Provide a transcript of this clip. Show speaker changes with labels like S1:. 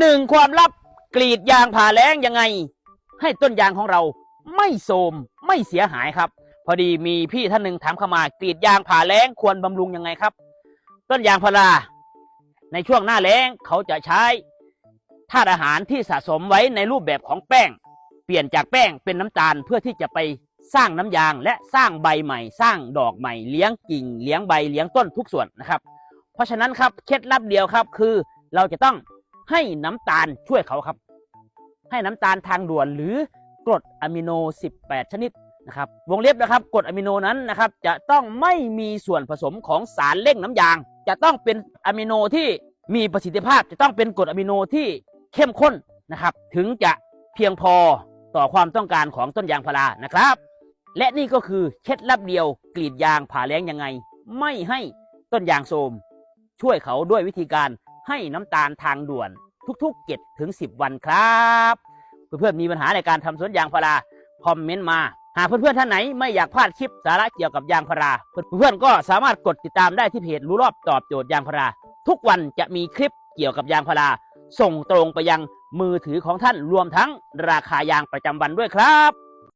S1: หนึ่งความลับกรีดยางผ่าแล้งยังไง ให้ต้นยางของเราไม่โทมไม่เสียหายครับ พอดีมีพี่ท่านหนึ่งถามเข้ามากรีดยางผ่าแล้งควรบำรุงยังไงครับ ต้นยางพาราในช่วงหน้าแล้งเขาจะใช้ธาตุอาหารที่สะสมไว้ในรูปแบบของแป้ง เปลี่ยนจากแป้งเป็นน้ำตาลเพื่อที่จะไปสร้างน้ำยางและสร้างใบใหม่ สร้างดอกใหม่เลี้ยงกิ่งเลี้ยงใบเลี้ยงต้นทุกส่วนนะครับ เพราะฉะนั้นครับเคล็ดลับเดียวครับคือเราจะต้อง ให้น้ำตาลช่วยเขาครับ ให้น้ำตาลทางด่วนหรือกรดอะมิโน 18 ชนิดนะครับวงเล็บนะครับกรดอะมิโนนั้นนะครับจะต้องไม่มีส่วนผสมของสารเร่งน้ำยาง จะต้องเป็นอะมิโนที่มีประสิทธิภาพจะต้องเป็นกรดอะมิโนที่เข้มข้นนะครับถึงจะเพียงพอต่อความต้องการของต้นยางพารานะครับ และนี่ก็คือเคล็ดลับเดียวกรีดยางผ่าแล้งยังไง ไม่ให้ต้นยางโทมช่วยเขาด้วยวิธีการ ให้น้ำตาลทางด่วนทุกๆ7ถึง10 วันครับเพื่อนๆมีปัญหาในการทำสวนยางพาราคอมเมนต์มาหากเพื่อนๆท่านไหนไม่อยากพลาดคลิปสาระเกี่ยวกับยางพารา เพื่อนๆก็สามารถกดติดตามได้ที่เพจรู้รอบตอบโจทย์ยางพารา ทุกวันจะมีคลิปเกี่ยวกับยางพารา ส่งตรงไปยังมือถือของท่านรวมทั้งราคายางประจำวันด้วยครับ